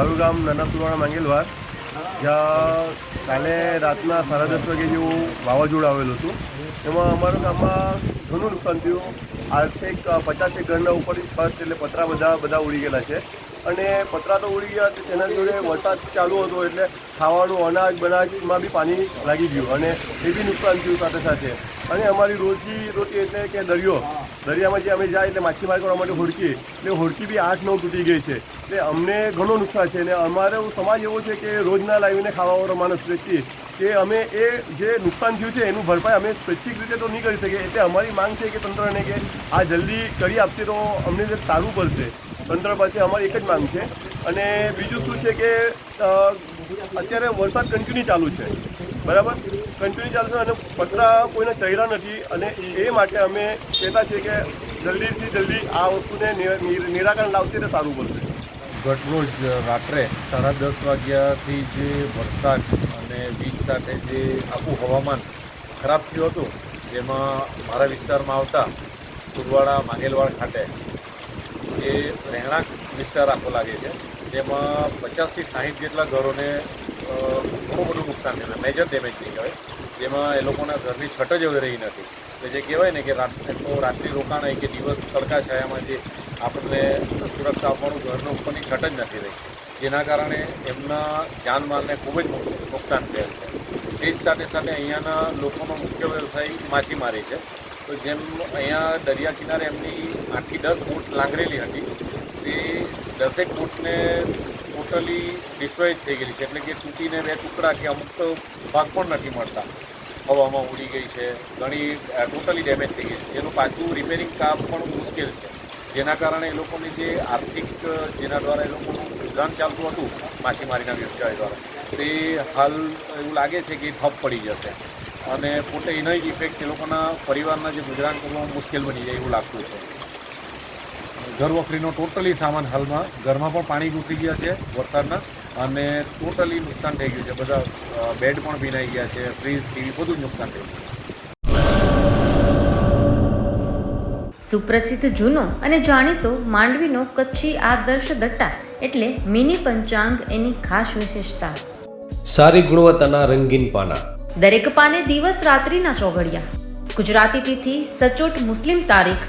મારું ગામ નાના સુરવાણા માંગેલવાર જ્યાં કાલે રાતના સાડા દસ વાગે જેવું વાવાઝોડું આવેલું હતું. એમાં અમારા ગામમાં ઘણું નુકસાન થયું. આર્થિક પચાસેક ઘરના ઉપરથી છત એટલે પતરા બધા બધા ઉડી ગયેલા છે. અને પતરા તો ઉડી ગયા તેના જોડે વરસાદ ચાલુ હતો એટલે ખાવાનું, અનાજ બનાજમાં બી પાણી લાગી ગયું. અને એ બી નુકસાન થયું સાથે સાથે. અને અમારી રોજી રોટી એટલે કે દરિયો. દરિયામાં જે અમે જાય એટલે માછીમારી કરવા માટે હોડકી. એટલે હોડકી બી આઠ નવ તૂટી ગઈ છે. એટલે અમને ઘણું નુકસાન છે. અને અમારો સમાજ એવો છે કે રોજના લાવીને ખાવાવાળો માણસ વ્યક્તિ કે અમે એ જે નુકસાન થયું છે એનું ભરપાઈ અમે સ્વૈચ્છિક રીતે તો નહીં કરી શકીએ. એટલે અમારી માંગ છે કે તંત્રને કે આ જલ્દી કરી આપશે તો અમને જે સારું પડશે. તંત્ર પાસે અમારી એક જ માંગ છે. અને બીજું શું છે કે અત્યારે વરસાદ કન્ટિન્યુ ચાલુ છે. બરાબર? કન્ટિન્યુ ચાલશે અને પતરા કોઈને ચહેરા નથી અને એ માટે અમે કહેતા છીએ કે જલ્દીથી જલ્દી આ વસ્તુને નિરાકરણ લાવશે તો સારું પડશે ગટરોજ રાત્રે સાડા દસ વાગ્યાથી જે વરસાદ અને વીજ સાથે જે આખું હવામાન ખરાબ થયું હતું, જેમાં મારા વિસ્તારમાં આવતા સુરવાડા માંગેલવાડ ખાતે એ રહેણાંક વિસ્તાર આખો લાગે છે. જેમાં પચાસથી સાહીઠ જેટલા ઘરોને નુકસાન થયું. મેજર ડેમેજ થઈ કહેવાય જેમાં એ લોકોના ઘરની છટ જ રહી નથી. કે જે કહેવાય ને કે તો રાત્રિ રોકાણ હોય કે દિવસ તડકા છાયામાં જે આપણને સુરક્ષા આપવાનું ઘરનો ઉપરની છટ જ નથી રહી. જેના કારણે એમના જાનમાલને ખૂબ જ નુકસાન થયેલ છે. તે જ સાથે સાથે અહીંયાના લોકોનો મુખ્ય વ્યવસાય માછીમારી છે. તો જેમ અહીંયા દરિયા કિનારે એમની આઠથી દસ બોટ લાંગરેલી હતી, તે દસેક બોટને ટોટલી ડિસ્ટ્રોય થઈ ગયેલી છે. એટલે કે તૂટીને બે ટુકડા કે અમુક તો ભાગ પણ નથી મળતા. હવામાં ઉડી ગઈ છે. ઘણી ટોટલી ડેમેજ થઈ ગઈ છે. એનું પાછું રિપેરિંગ કામ પણ મુશ્કેલ છે. જેના કારણે એ લોકોની જે આર્થિક જેના દ્વારા એ લોકોનું ગુજરાન ચાલતું હતું, માછીમારીના વ્યવસાય દ્વારા, તે હાલ એવું લાગે છે કે ઠપ પડી જશે. અને પોતે એના ઇફેક્ટ એ લોકોના પરિવારના જે ગુજરાન કરવામાં મુશ્કેલ બની જાય એવું લાગતું છે. ઘર વખરીનો ટોટલી સામાન હાલમાં ઘરમાં પણ પાણી ઘૂસી ગયા છે વરસાદના અને ટોટલી નુકસાન થઈ ગયું છે. બધા બેડ પણ ભીનાઈ ગયા છે ફ્રીજ ટીવી બધું જ નુકસાન થઈ ગયું સુપ્રસિદ્ધ જૂનો અને જાણીતો માંડવીનો કચ્છી આદર્શ દટ્ટા એટલે મિની પંચાંગ એની ખાસ વિશેષતા. સારી ગુણવત્તાના રંગીન પાના. દરેક પાને દિવસ રાત્રિના ચોઘડિયા. ગુજરાતી તિથિ સચોટ મુસ્લિમ તારીખ